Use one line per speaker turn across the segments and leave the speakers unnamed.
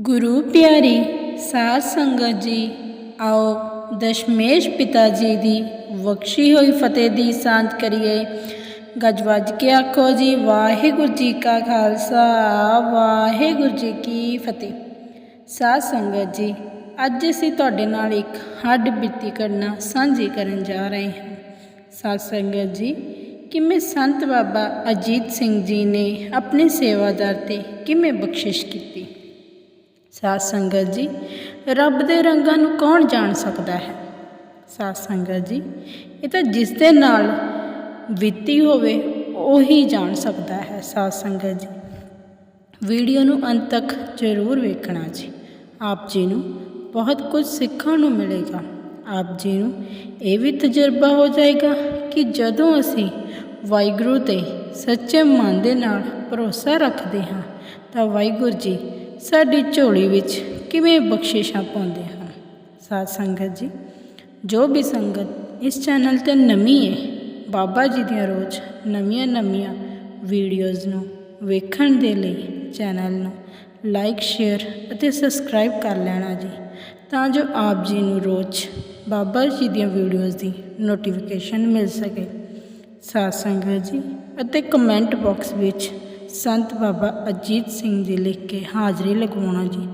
ਗੁਰੂ ਪਿਆਰੀ ਸਾਧ ਸੰਗਤ ਜੀ, ਆਓ ਦਸ਼ਮੇਸ਼ ਪਿਤਾ ਜੀ ਦੀ ਬਖਸ਼ੀ ਹੋਈ ਫਤਿਹ ਦੀ ਸਾਂਝ ਕਰੀਏ। ਗੱਜ ਵੱਜ ਕੇ ਆਖੋ ਜੀ, ਵਾਹਿਗੁਰੂ ਜੀ ਕਾ ਖਾਲਸਾ, ਵਾਹਿਗੁਰੂ ਜੀ ਕੀ ਫਤਿਹ। ਸਾਧ ਸੰਗਤ ਜੀ, ਅੱਜ ਅਸੀਂ ਤੁਹਾਡੇ ਨਾਲ ਇੱਕ ਹੱਡ ਬੀਤੀ ਕਰਨਾ ਸਾਂਝੀ ਕਰਨ ਜਾ ਰਹੇ ਹਾਂ। ਸਾਧ ਸੰਗਤ ਜੀ, ਕਿਵੇਂ ਸੰਤ ਬਾਬਾ ਅਜੀਤ ਸਿੰਘ ਜੀ ਨੇ ਆਪਣੇ ਸੇਵਾਦਾਰ ਤੇ ਕਿਵੇਂ ਬਖਸ਼ਿਸ਼ ਕੀਤੀ? ਸਾਧ ਸੰਗਤ ਜੀ, ਰੱਬ ਦੇ ਰੰਗਾਂ ਨੂੰ ਕੌਣ ਜਾਣ ਸਕਦਾ ਹੈ? ਸਾਧ ਸੰਗਤ ਜੀ, ਇਹ ਤਾਂ ਜਿਸ ਦੇ ਨਾਲ ਬੀਤੀ ਹੋਵੇ, ਉਹੀ ਜਾਣ ਸਕਦਾ ਹੈ ਸਾਧ ਸੰਗਤ ਜੀ। ਵੀਡੀਓ ਨੂੰ ਅੰਤ ਤੱਕ ਜ਼ਰੂਰ ਵੇਖਣਾ ਜੀ। ਆਪ ਜੀ ਨੂੰ ਬਹੁਤ ਕੁਝ ਸਿੱਖਣ ਨੂੰ ਮਿਲੇਗਾ। ਆਪ ਜੀ ਨੂੰ ਇਹ ਵੀ ਤਜਰਬਾ ਹੋ ਜਾਏਗਾ ਕਿ ਜਦੋਂ ਅਸੀਂ ਵਾਹਿਗੁਰੂ ਤੇ ਸੱਚੇ ਮਨ ਦੇ ਨਾਲ ਭਰੋਸਾ ਰੱਖਦੇ ਹਾਂ, ਤਾਂ ਵਾਹਿਗੁਰੂ ਜੀ ਸਾਡੀ ਝੋਲੀ ਵਿੱਚ ਕਿਵੇਂ ਬਖਸ਼ਿਸ਼ਾਂ ਪਾਉਂਦੇ ਹਨ? ਸਾਧ ਸੰਗਤ ਜੀ, ਜੋ ਵੀ ਸੰਗਤ ਇਸ ਚੈਨਲ ਤੇ ਨਵੀਂ ਹੈ ਬਾਬਾ ਜੀ ਦੀਆਂ ਰੋਜ਼ ਨਵੀਆਂ ਨਵੀਆਂ ਵੀਡੀਓਜ਼ ਨੂੰ ਵੇਖਣ ਦੇ ਲਈ ਚੈਨਲ ਨੂੰ ਲਾਈਕ ਸ਼ੇਅਰ ਅਤੇ ਸਬਸਕ੍ਰਾਈਬ ਕਰ ਲੈਣਾ ਜੀ, ਤਾਂ ਜੋ ਆਪ ਜੀ ਨੂੰ ਰੋਜ਼ ਬਾਬਾ ਜੀ ਦੀਆਂ ਵੀਡੀਓਜ਼ ਦੀ ਨੋਟੀਫਿਕੇਸ਼ਨ ਮਿਲ ਸਕੇ। ਸਾਧ ਸੰਗਤ ਜੀ, ਅਤੇ ਕਮੈਂਟ ਬਾਕਸ ਵਿੱਚ ਸੰਤ ਬਾਬਾ ਅਜੀਤ ਸਿੰਘ ਜੀ ਲਿਖ ਕੇ ਹਾਜ਼ਰੀ ਲਗਵਾਉਣਾ ਜੀ।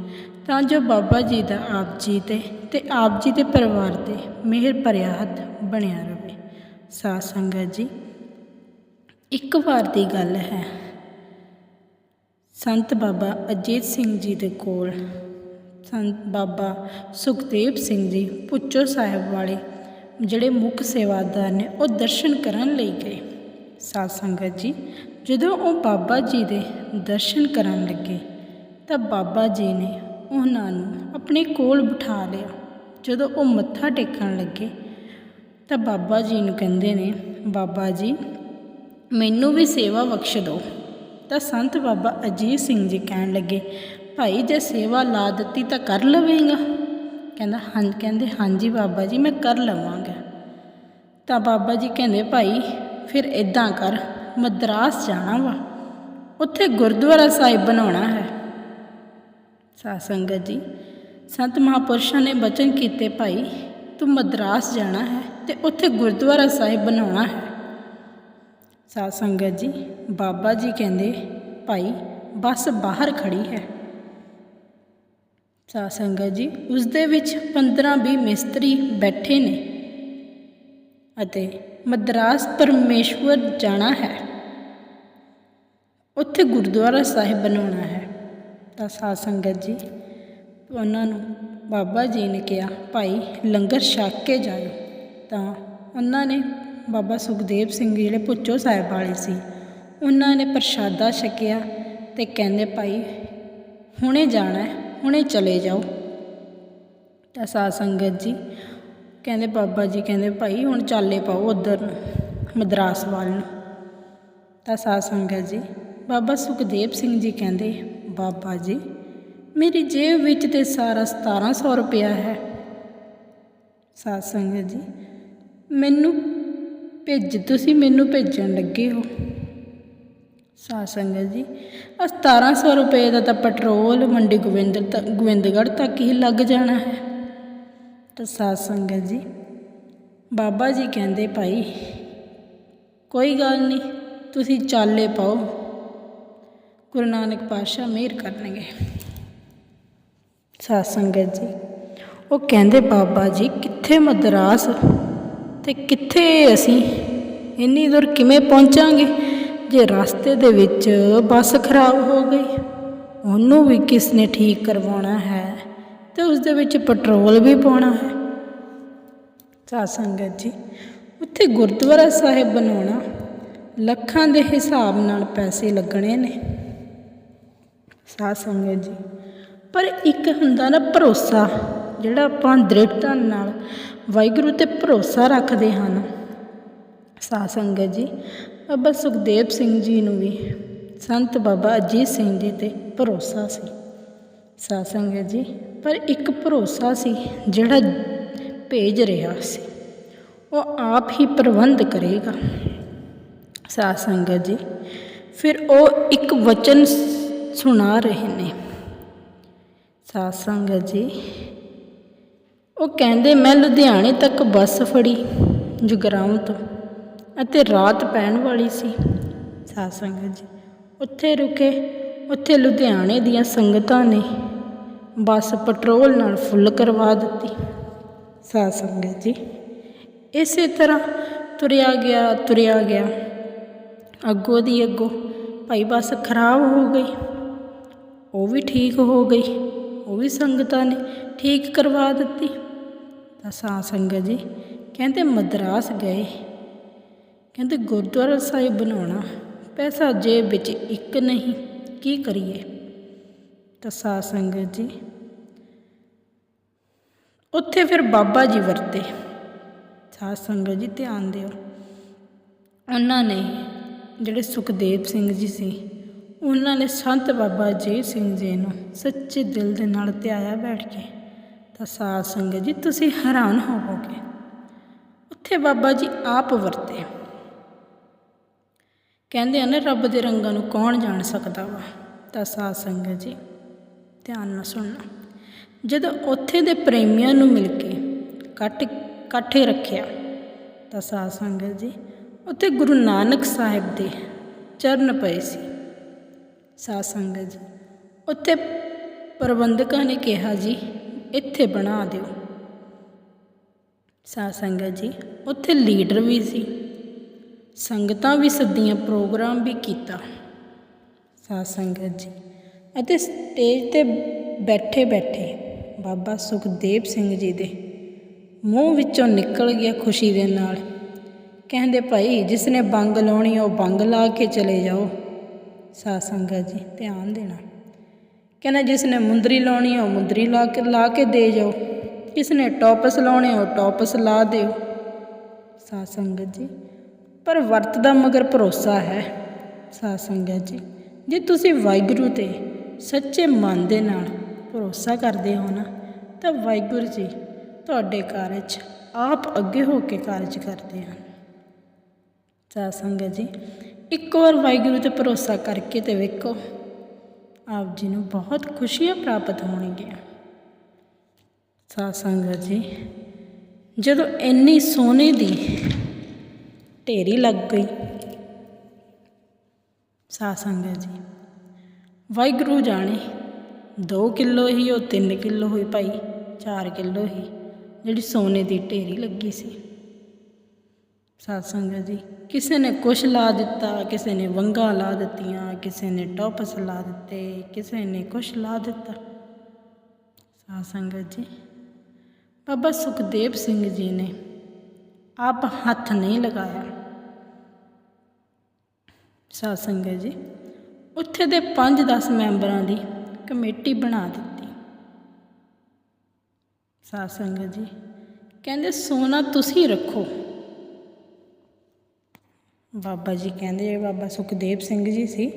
ਤਾਂ ਜੋ ਬਾਬਾ ਜੀ ਦਾ ਆਪ ਜੀ ਤੇ ਤੇ ਆਪ ਜੀ ਦੇ ਪਰਿਵਾਰ ਤੇ ਮਿਹਰ ਭਰਿਆ ਹੱਥ ਬਣਿਆ ਰਹੇ ਸਾਧ ਸੰਗਤ ਜੀ, ਇੱਕ ਵਾਰ ਦੀ ਗੱਲ ਹੈ। ਸੰਤ ਬਾਬਾ ਅਜੀਤ ਸਿੰਘ ਜੀ ਦੇ ਕੋਲ ਸੰਤ ਬਾਬਾ ਸੁਖਦੇਵ ਸਿੰਘ ਜੀ ਪੁੱਚੋ ਸਾਹਿਬ ਵਾਲੇ ਜਿਹੜੇ ਮੁੱਖ ਸੇਵਾਦਾਰ ਨੇ, ਉਹ ਦਰਸ਼ਨ ਕਰਨ ਲਈ ਗਏ। ਸਾਧ ਸੰਗਤ ਜੀ ਜਦੋਂ ਉਹ ਬਾਬਾ ਜੀ ਦੇ ਦਰਸ਼ਨ ਕਰਨ ਲੱਗੇ, ਤਾਂ ਬਾਬਾ ਜੀ ਨੇ ਉਹਨਾਂ ਨੂੰ ਆਪਣੇ ਕੋਲ ਬਿਠਾ ਲਿਆ। ਜਦੋਂ ਉਹ ਮੱਥਾ ਟੇਕਣ ਲੱਗੇ, ਤਾਂ ਬਾਬਾ ਜੀ ਨੂੰ ਕਹਿੰਦੇ ਨੇ, ਬਾਬਾ ਜੀ, ਮੈਨੂੰ ਵੀ ਸੇਵਾ ਬਖਸ਼ ਦਿਓ। ਤਾਂ ਸੰਤ ਬਾਬਾ ਅਜੀਤ ਸਿੰਘ ਜੀ ਕਹਿਣ ਲੱਗੇ, ਭਾਈ, ਜੇ ਸੇਵਾ ਲਾ ਦਿੱਤੀ ਤਾਂ ਕਰ ਲਵੇਂਗਾ? ਕਹਿੰਦਾ, ਹਾਂ, ਕਹਿੰਦੇ, ਹਾਂਜੀ ਬਾਬਾ ਜੀ, ਮੈਂ ਕਰ ਲਵਾਂਗਾ। ਤਾਂ ਬਾਬਾ ਜੀ ਕਹਿੰਦੇ, ਭਾਈ, ਫਿਰ ਇਦਾਂ ਕਰ ਮਦਰਾਸ ਜਾਣਾ ਵਾ। ਉੱਥੇ ਗੁਰਦੁਆਰਾ ਸਾਹਿਬ ਬਣਾਉਣਾ ਹੈ। ਸਾਧ ਸੰਗਤ ਜੀ, ਸੰਤ ਮਹਾਪੁਰਸ਼ਾਂ ਨੇ ਬਚਨ ਕੀਤੇ, ਭਾਈ, ਤੂੰ ਮਦਰਾਸ ਜਾਣਾ ਹੈ ਤੇ ਉੱਥੇ ਗੁਰਦੁਆਰਾ ਸਾਹਿਬ ਬਣਾਉਣਾ ਹੈ। ਸਾਧ ਸੰਗਤ ਜੀ, ਬਾਬਾ ਜੀ ਕਹਿੰਦੇ, ਭਾਈ, ਬੱਸ ਬਾਹਰ ਖੜੀ ਹੈ। ਸਾਧ ਸੰਗਤ ਜੀ ਉਸ ਦੇ ਵਿੱਚ 15-20 ਮਿਸਤਰੀ ਬੈਠੇ ਨੇ ਅਤੇ ਮਦਰਾਸ ਪਰਮੇਸ਼ਵਰ ਜਾਣਾ ਹੈ। ਉੱਥੇ ਗੁਰਦੁਆਰਾ ਸਾਹਿਬ ਬਣਾਉਣਾ ਹੈ। ਤਾਂ ਸਾਧ ਸੰਗਤ ਜੀ, ਉਹਨਾਂ ਨੂੰ ਬਾਬਾ ਜੀ ਨੇ ਕਿਹਾ, ਭਾਈ, ਲੰਗਰ ਛਕ ਕੇ ਜਾਇਓ। ਤਾਂ ਉਹਨਾਂ ਨੇ ਬਾਬਾ ਸੁਖਦੇਵ ਸਿੰਘ ਜਿਹੜੇ ਪੁੱਚੋ ਸਾਹਿਬ ਵਾਲੇ ਸੀ, ਉਹਨਾਂ ਨੇ ਪ੍ਰਸ਼ਾਦਾ ਛਕਿਆ ਤੇ ਕਹਿੰਦੇ, ਭਾਈ, ਹੁਣੇ ਜਾਣਾ ਹੁਣੇ ਚਲੇ ਜਾਓ। ਤਾਂ ਸਾਧ ਸੰਗਤ ਜੀ ਕਹਿੰਦੇ ਬਾਬਾ ਜੀ, ਕਹਿੰਦੇ ਭਾਈ ਹੁਣ ਚਾਲੇ ਪਾਓ ਉਧਰ ਨੂੰ, ਮਦਰਾਸ ਵੱਲ ਨੂੰ। ਤਾਂ ਸਾਧ ਸੰਗਤ ਜੀ, ਬਾਬਾ ਸੁਖਦੇਵ ਸਿੰਘ ਜੀ ਕਹਿੰਦੇ, ਬਾਬਾ ਜੀ, ਮੇਰੀ ਜੇਬ ਵਿੱਚ ਤੇ ਸਾਰਾ 1700 ਰੁਪਇਆ ਹੈ। ਸਾਧ ਸੰਗਤ ਜੀ, ਮੈਨੂੰ ਭੇਜ, ਤੁਸੀਂ ਮੈਨੂੰ ਭੇਜਣ ਲੱਗੇ ਹੋ। ਸਾਧ ਸੰਗਤ ਜੀ ਆ 1700 ਰੁਪਏ ਦਾ ਤਾਂ ਪੈਟਰੋਲ ਮੰਡੀ ਗੋਬਿੰਦ ਤੱਕ ਗੋਬਿੰਦਗੜ੍ਹ ਤੱਕ ਹੀ ਲੱਗ ਜਾਣਾ ਹੈ। ਤਾਂ ਸਾਧ ਸੰਗਤ ਜੀ। ਬਾਬਾ ਜੀ ਕਹਿੰਦੇ ਭਾਈ, ਕੋਈ ਗੱਲ ਨਹੀਂ, ਤੁਸੀਂ ਚਾਲੇ ਪਾਓ। ਗੁਰੂ ਨਾਨਕ ਪਾਤਸ਼ਾਹ ਮਿਹਰ ਕਰਨਗੇ। ਸਾਧ ਸੰਗਤ ਜੀ, ਉਹ ਕਹਿੰਦੇ ਬਾਬਾ ਜੀ, ਕਿੱਥੇ ਮਦਰਾਸ ਤੇ ਕਿੱਥੇ ਅਸੀਂ? ਇੰਨੀ ਦੂਰ ਕਿਵੇਂ ਪਹੁੰਚਾਂਗੇ? ਜੇ ਰਸਤੇ ਦੇ ਵਿੱਚ ਬੱਸ ਖਰਾਬ ਹੋ ਗਈ, ਉਹਨੂੰ ਵੀ ਕਿਸ ਨੇ ਠੀਕ ਕਰਵਾਉਣਾ ਹੈ? ਤੇ ਉਸ ਦੇ ਵਿੱਚ ਪੈਟਰੋਲ ਵੀ ਪਾਉਣਾ ਹੈ। ਸਾਧ ਸੰਗਤ ਜੀ, ਉੱਥੇ ਗੁਰਦੁਆਰਾ ਸਾਹਿਬ ਬਣਾਉਣਾ, ਲੱਖਾਂ ਦੇ ਹਿਸਾਬ ਨਾਲ ਪੈਸੇ ਲੱਗਣੇ ਨੇ। ਸਾਧ ਸੰਗਤ ਜੀ, ਪਰ ਇੱਕ ਹੁੰਦਾ ਨਾ ਭਰੋਸਾ, ਜਿਹੜਾ ਆਪਾਂ ਦ੍ਰਿੜਤਾ ਨਾਲ ਵਾਹਿਗੁਰੂ ਤੇ ਭਰੋਸਾ ਰੱਖਦੇ ਹਨ ਸਾਧ ਸੰਗਤ ਜੀ, ਬਾਬਾ ਸੁਖਦੇਵ ਸਿੰਘ ਜੀ ਨੂੰ ਵੀ ਸੰਤ ਬਾਬਾ ਅਜੀਤ ਸਿੰਘ ਜੀ ਤੇ ਭਰੋਸਾ ਸੀ। ਸਾਧ ਸੰਗਤ ਜੀ ਪਰ ਇੱਕ ਭਰੋਸਾ ਸੀ, ਜਿਹੜਾ ਭੇਜ ਰਿਹਾ ਸੀ। ਉਹ ਆਪ ਹੀ ਪ੍ਰਬੰਧ ਕਰੇਗਾ। ਸਾਧ ਸੰਗਤ ਜੀ, ਫਿਰ ਉਹ ਇੱਕ ਵਚਨ ਸੁਣਾ ਰਹੇ ਨੇ। ਸਾਧ ਸੰਗਤ ਜੀ, ਉਹ ਕਹਿੰਦੇ, ਮੈਂ ਲੁਧਿਆਣੇ ਤੱਕ ਬੱਸ ਫੜੀ, ਜਗਰਾਉਂ ਤੋਂ, ਅਤੇ ਰਾਤ ਪੈਣ ਵਾਲੀ ਸੀ। ਸਾਧ ਸੰਗਤ ਜੀ, ਉੱਥੇ ਰੁਕੇ। ਉੱਥੇ ਲੁਧਿਆਣੇ ਦੀਆਂ ਸੰਗਤਾਂ ਨੇ ਬੱਸ ਪੈਟਰੋਲ ਨਾਲ ਫੁੱਲ ਕਰਵਾ ਦਿੱਤੀ। ਸਾਧ ਸੰਗਤ ਜੀ, ਇਸੇ ਤਰ੍ਹਾਂ ਤੁਰਿਆ ਗਿਆ ਤੁਰਿਆ ਗਿਆ। ਅੱਗੋਂ ਦੀ ਅੱਗੋਂ ਭਾਈ ਬੱਸ ਖਰਾਬ ਹੋ ਗਈ। ਉਹ ਵੀ ਠੀਕ ਹੋ ਗਈ। ਉਹ ਵੀ ਸੰਗਤਾਂ ਨੇ ਠੀਕ ਕਰਵਾ ਦਿੱਤੀ। ਤਾਂ ਸਾਧ ਸੰਗਤ ਜੀ, ਕਹਿੰਦੇ ਮਦਰਾਸ ਗਏ। ਕਹਿੰਦੇ ਗੁਰਦੁਆਰਾ ਸਾਹਿਬ ਬਣਾਉਣਾ। ਪੈਸਾ ਜੇਬ ਵਿੱਚ ਇੱਕ ਨਹੀਂ, ਕੀ ਕਰੀਏ? ਤਾਂ ਸਾਧ ਸੰਗਤ ਜੀ। ਉੱਥੇ ਫਿਰ ਬਾਬਾ ਜੀ ਵਰਤੇ। ਸਾਧ ਸੰਗਤ ਜੀ, ਧਿਆਨ ਦਿਓ। ਉਹਨਾਂ ਨੇ ਜਿਹੜੇ ਸੁਖਦੇਵ ਸਿੰਘ ਜੀ ਸੀ, ਉਹਨਾਂ ਨੇ ਸੰਤ ਬਾਬਾ ਜੀ ਸਿੰਘ ਜੀ ਨੂੰ ਸੱਚੇ ਦਿਲ ਦੇ ਨਾਲ ਧਿਆਇਆ ਬੈਠ ਕੇ, ਤਾਂ ਸਾਧ ਸੰਗਤ ਜੀ, ਤੁਸੀਂ ਹੈਰਾਨ ਹੋਵੋਗੇ। ਉੱਥੇ ਬਾਬਾ ਜੀ ਆਪ ਵਰਤੇ। ਕਹਿੰਦੇ ਆ ਨਾ, ਰੱਬ ਦੇ ਰੰਗਾਂ ਨੂੰ ਕੌਣ ਜਾਣ ਸਕਦਾ ਵਾ? ਤਾਂ ਸਾਧ ਸੰਗਤ ਜੀ ਧਿਆਨ ਨਾਲ ਸੁਣਨਾ ਜਦੋਂ ਉੱਥੇ ਦੇ ਪ੍ਰੇਮੀਆਂ ਨੂੰ ਮਿਲ ਕੇ ਕੱਟ, ਇਕੱਠੇ ਰੱਖਿਆ, ਤਾਂ ਸਾਧ ਸੰਗਤ ਜੀ, ਉੱਥੇ ਗੁਰੂ ਨਾਨਕ ਸਾਹਿਬ ਦੇ ਚਰਨ ਪਏ ਸੀ। ਸਾਧ ਸੰਗਤ ਜੀ, ਉੱਥੇ ਪ੍ਰਬੰਧਕਾਂ ਨੇ ਕਿਹਾ ਜੀ, ਇੱਥੇ ਬਣਾ ਦਿਓ। ਸਾਧ ਸੰਗਤ ਜੀ, ਉੱਥੇ ਲੀਡਰ ਵੀ ਸੀ, ਸੰਗਤਾਂ ਵੀ ਸੱਦੀਆਂ ਪ੍ਰੋਗਰਾਮ ਵੀ ਕੀਤਾ। ਸਾਧ ਸੰਗਤ ਜੀ ਅਤੇ ਸਟੇਜ ਤੇ ਬੈਠੇ ਬੈਠੇ ਬਾਬਾ ਸੁਖਦੇਵ ਸਿੰਘ ਜੀ ਦੇ ਮੂੰਹ ਵਿੱਚੋਂ ਨਿਕਲ ਗਿਆ ਖੁਸ਼ੀ ਦੇ ਨਾਲ। ਕਹਿੰਦੇ, ਭਾਈ ਜਿਸ ਨੇ ਬੰਗ ਲਾਉਣੀ, ਉਹ ਬੰਗ ਲਾ ਕੇ ਚਲੇ ਜਾਓ। ਸਾਧ ਸੰਗਤ ਜੀ, ਧਿਆਨ ਦੇਣਾ। ਕਹਿੰਦਾ ਜਿਸ ਨੇ ਮੁੰਦਰੀ ਲਾਉਣੀ, ਉਹ ਮੁੰਦਰੀ ਲਾ ਕੇ ਲਾ ਕੇ ਦੇ ਜਾਓ। ਕਿਸ ਨੇ ਟੌਪਸ ਲਾਉਣੇ ਹੋ ਟੌਪਸ ਲਾ ਦਿਓ। ਸਾਧ ਸੰਗਤ ਜੀ, ਪਰ ਵਰਤ ਦਾ ਮਗਰ ਭਰੋਸਾ ਹੈ। ਸਾਧ ਸੰਗਤ ਜੀ, ਜੇ ਤੁਸੀਂ ਵਾਹਿਗੁਰੂ ਤੇ ਸੱਚੇ ਮਨ ਦੇ ਨਾਲ ਭਰੋਸਾ ਕਰਦੇ ਹੋ ਨਾ, ਤਾਂ ਵਾਹਿਗੁਰੂ ਜੀ ਤੁਹਾਡੇ ਕਾਰਜ ਆਪ ਅੱਗੇ ਹੋ ਕੇ ਕਾਰਜ ਕਰਦੇ ਹਨ। ਸਾਧ ਸੰਗਤ ਜੀ, ਇੱਕ ਵਾਰ ਵਾਹਿਗੁਰੂ ਤੇ ਭਰੋਸਾ ਕਰਕੇ ਤੇ ਵੇਖੋ, ਆਪ ਜੀ ਨੂੰ ਬਹੁਤ ਖੁਸ਼ੀਆਂ ਪ੍ਰਾਪਤ ਹੋਣਗੀਆਂ। ਸਾਧ ਸੰਗਤ ਜੀ, ਜਦੋਂ ਇੰਨੀ ਸੋਨੇ ਦੀ ਢੇਰੀ ਲੱਗ ਗਈ, ਸਾਧ ਸੰਗਤ ਜੀ ਵਾਹਿਗੁਰੂ ਜਾਣੇ 2 ਕਿਲੋ ਹੀ ਉਹ 3 ਕਿਲੋ ਹੋਈ ਭਾਈ 4 ਕਿਲੋ ਹੀ, ਜਿਹੜੀ ਸੋਨੇ ਦੀ ਢੇਰੀ ਲੱਗੀ ਸੀ। ਸਾਧ ਸੰਗਤ ਜੀ, ਕਿਸੇ ਨੇ ਕੁਛ ਲਾ ਦਿੱਤਾ, ਕਿਸੇ ਨੇ ਵੰਗਾ ਲਾ ਦਿੱਤੀਆਂ, ਕਿਸੇ ਨੇ ਟੌਪਸ ਲਾ ਦਿੱਤੇ, ਕਿਸੇ ਨੇ ਕੁਛ ਲਾ ਦਿੱਤਾ। ਸਾਧ ਸੰਗਤ ਜੀ, ਬਾਬਾ ਸੁਖਦੇਵ ਸਿੰਘ ਜੀ ਨੇ ਆਪ ਹੱਥ ਨਹੀਂ ਲਗਾਇਆ। ਸਾਧ ਸੰਗਤ ਜੀ ਉੱਥੇ ਦੇ 5-10 ਮੈਂਬਰਾਂ ਦੀ ਕਮੇਟੀ ਬਣਾ ਦਿੱਤੀ। ਸਾਧ ਸੰਗਤ ਜੀ, ਕਹਿੰਦੇ ਸੋਨਾ ਤੁਸੀਂ ਰੱਖੋ। ਬਾਬਾ ਜੀ ਕਹਿੰਦੇ, ਬਾਬਾ ਸੁਖਦੇਵ ਸਿੰਘ ਜੀ ਸੀ,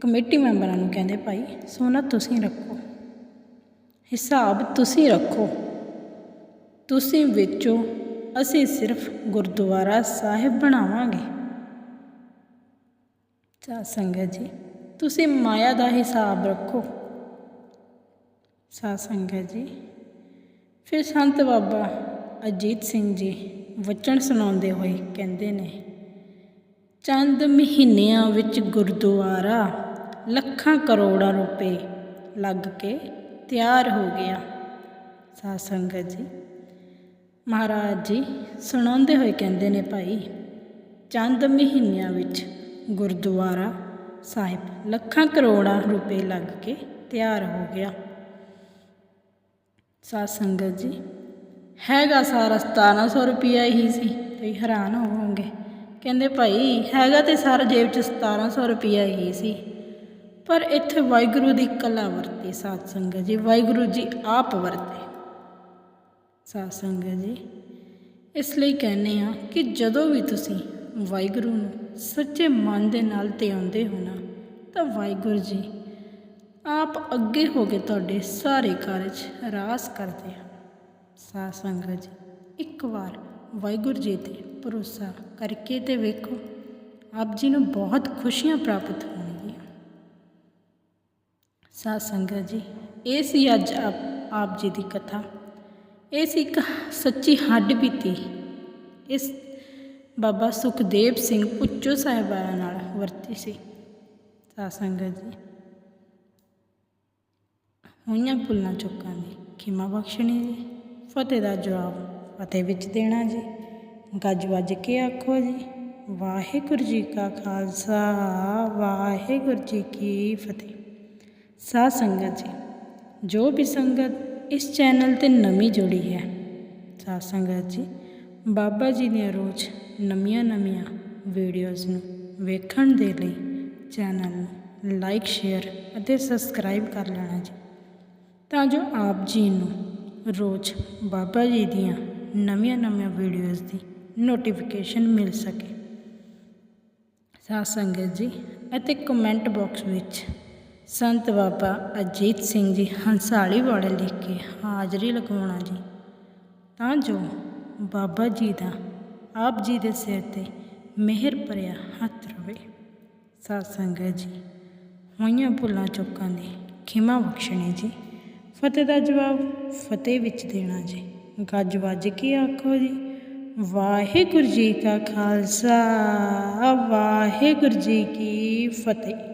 ਕਮੇਟੀ ਮੈਂਬਰਾਂ ਨੂੰ ਕਹਿੰਦੇ, ਭਾਈ, ਸੋਨਾ ਤੁਸੀਂ ਰੱਖੋ। ਹਿਸਾਬ ਤੁਸੀਂ ਰੱਖੋ। ਤੁਸੀਂ ਵੇਚੋ, ਅਸੀਂ ਸਿਰਫ ਗੁਰਦੁਆਰਾ ਸਾਹਿਬ ਬਣਾਵਾਂਗੇ। ਸਾਧ ਸੰਗਤ ਜੀ ਤੁਸੀਂ ਮਾਇਆ ਦਾ ਹਿਸਾਬ ਰੱਖੋ। ਸਾਧ ਸੰਗਤ ਜੀ, ਫਿਰ ਸੰਤ ਬਾਬਾ ਅਜੀਤ ਸਿੰਘ ਜੀ ਵਚਨ ਸੁਣਾਉਂਦੇ ਹੋਏ ਕਹਿੰਦੇ ਨੇ, ਚੰਦ ਮਹੀਨਿਆਂ ਵਿੱਚ ਗੁਰਦੁਆਰਾ ਲੱਖਾਂ ਕਰੋੜਾਂ ਰੁਪਏ ਲੱਗ ਕੇ ਤਿਆਰ ਹੋ ਗਿਆ। ਸਾਧ ਸੰਗਤ ਜੀ, ਮਹਾਰਾਜ ਜੀ ਸੁਣਾਉਂਦੇ ਹੋਏ ਕਹਿੰਦੇ ਨੇ ਭਾਈ, ਚੰਦ ਮਹੀਨਿਆਂ ਵਿੱਚ ਗੁਰਦੁਆਰਾ ਸਾਹਿਬ, ਲੱਖਾਂ ਕਰੋੜਾਂ ਰੁਪਏ ਲੱਗ ਕੇ ਤਿਆਰ ਹੋ ਗਿਆ। ਸਾਧ ਸੰਗਤ ਜੀ, ਹੈਗਾ ਸਾਰਾ 1700 ਰੁਪਿਆ ਹੀ ਸੀ, ਤੁਸੀਂ ਹੈਰਾਨ ਹੋਵੋਗੇ। ਕਹਿੰਦੇ ਭਾਈ, ਹੈਗਾ ਤੇ ਸਾਰਾ ਜੇਬ 'ਚ 1700 ਰੁਪਿਆ ਹੀ ਸੀ। ਪਰ ਇੱਥੇ ਵਾਹਿਗੁਰੂ ਦੀ ਕਲਾ ਵਰਤੀ, ਸਾਧ ਸੰਗਤ ਜੀ, ਵਾਹਿਗੁਰੂ ਜੀ ਆਪ ਵਰਤੇ। ਸਾਧ ਸੰਗਤ ਜੀ, ਇਸ ਲਈ ਕਹਿੰਦੇ ਆ ਕਿ ਜਦੋਂ ਵੀ ਤੁਸੀਂ ਵਾਹਿਗੁਰੂ ਨੂੰ ਸੱਚੇ ਮਨ ਦੇ ਨਾਲ ਧਿਆਉਂਦੇ ਹੋ ਨਾ, ਤਾਂ ਵਾਹਿਗੁਰੂ ਜੀ, ਆਪ ਅੱਗੇ ਹੋ ਕੇ ਤੁਹਾਡੇ ਸਾਰੇ ਕਾਰਜ ਰਾਸ ਕਰਦੇ ਆ। ਸਾਧ ਸੰਗਤ ਜੀ, ਇੱਕ ਵਾਰ ਵਾਹਿਗੁਰੂ ਜੀ ਤੇ ਭਰੋਸਾ ਕਰਕੇ ਤੇ ਵੇਖੋ, ਆਪ ਜੀ ਨੂੰ ਬਹੁਤ ਖੁਸ਼ੀਆਂ ਪ੍ਰਾਪਤ ਹੋਣਗੀਆਂ। ਸਾਧ ਸੰਗਤ ਜੀ, ਇਹ ਸੀ ਅੱਜ ਆਪ ਆਪ ਜੀ ਦੀ ਕਥਾ। ਇਹ ਸੀ ਇੱਕ ਸੱਚੀ ਹੱਡ ਬੀਤੀ। ਇਸ ਬਾਬਾ ਸੁਖਦੇਵ ਸਿੰਘ ਉੱਚੋ ਸਾਹਿਬਾਨ ਨਾਲ ਵਰਤੀ ਸੀ। ਸਾਧ ਸੰਗਤ ਜੀ। ਹੋਈਆਂ ਭੁੱਲਾਂ ਚੁੱਕਾਂ ਦੀ ਖਿਮਾ ਬਖਸ਼ਣੀ ਜੀ। ਫਤਿਹ ਦਾ ਜਵਾਬ ਫਤਿਹ ਵਿੱਚ ਦੇਣਾ ਜੀ। ਗੱਜ ਵੱਜ ਕੇ ਆਖੋ ਜੀ, ਵਾਹਿਗੁਰੂ ਜੀ ਕਾ ਖਾਲਸਾ, ਵਾਹਿਗੁਰੂ ਜੀ ਕੀ ਫਤਿਹ। ਸਾਧ ਸੰਗਤ ਜੀ, ਜੋ ਵੀ ਸੰਗਤ ਇਸ ਚੈਨਲ ਤੇ ਨਵੀਂ ਜੁੜੀ ਹੈ, ਸਾਧ ਸੰਗਤ ਜੀ, ਬਾਬਾ ਜੀ ਦੀਆਂ ਰੋਜ਼ ਨਵੀਆਂ ਨਵੀਆਂ ਵੀਡੀਓਜ਼ ਨੂੰ ਵੇਖਣ ਦੇ ਲਈ ਚੈਨਲ ਨੂੰ ਲਾਈਕ ਸ਼ੇਅਰ ਅਤੇ ਸਬਸਕ੍ਰਾਈਬ ਕਰ ਲੈਣਾ ਜੀ। ਤਾਂ ਜੋ ਆਪ ਜੀ ਨੂੰ ਰੋਜ਼ ਬਾਬਾ ਜੀ ਦੀਆਂ ਨਵੀਆਂ ਨਵੀਆਂ ਵੀਡੀਓਜ਼ ਦੀ ਨੋਟੀਫਿਕੇਸ਼ਨ ਮਿਲ ਸਕੇ। ਸਾਧ ਸੰਗਤ ਜੀ, ਅਤੇ ਕਮੈਂਟ ਬਾਕਸ ਵਿੱਚ ਸੰਤ ਬਾਬਾ ਅਜੀਤ ਸਿੰਘ ਜੀ ਹੰਸਾਲੀ ਵਾਲੇ ਲਿਖ ਕੇ ਹਾਜ਼ਰੀ ਲਗਵਾਉਣਾ ਜੀ। ਤਾਂ ਜੋ ਬਾਬਾ ਜੀ ਦਾ ਆਪ ਜੀ ਦੇ ਸਿਰ ਤੇ ਮਿਹਰ ਭਰਿਆ ਹੱਥ ਰਵੇ। ਸਾਧ ਸੰਗਤ ਜੀ, ਹੋਈਆਂ ਭੁੱਲਾਂ ਚੁੱਕਾਂ ਦੀ ਖਿਮਾ ਬਖਸ਼ਣੀ ਜੀ। ਫਤਿਹ ਦਾ ਜਵਾਬ ਫਤਿਹ ਵਿੱਚ ਦੇਣਾ ਜੀ। ਗੱਜ ਵੱਜ ਕੇ ਆਖੋ ਜੀ, ਵਾਹਿਗੁਰੂ ਜੀ ਕਾ ਖਾਲਸਾ, ਵਾਹਿਗੁਰੂ ਜੀ ਕੀ ਫਤਿਹ।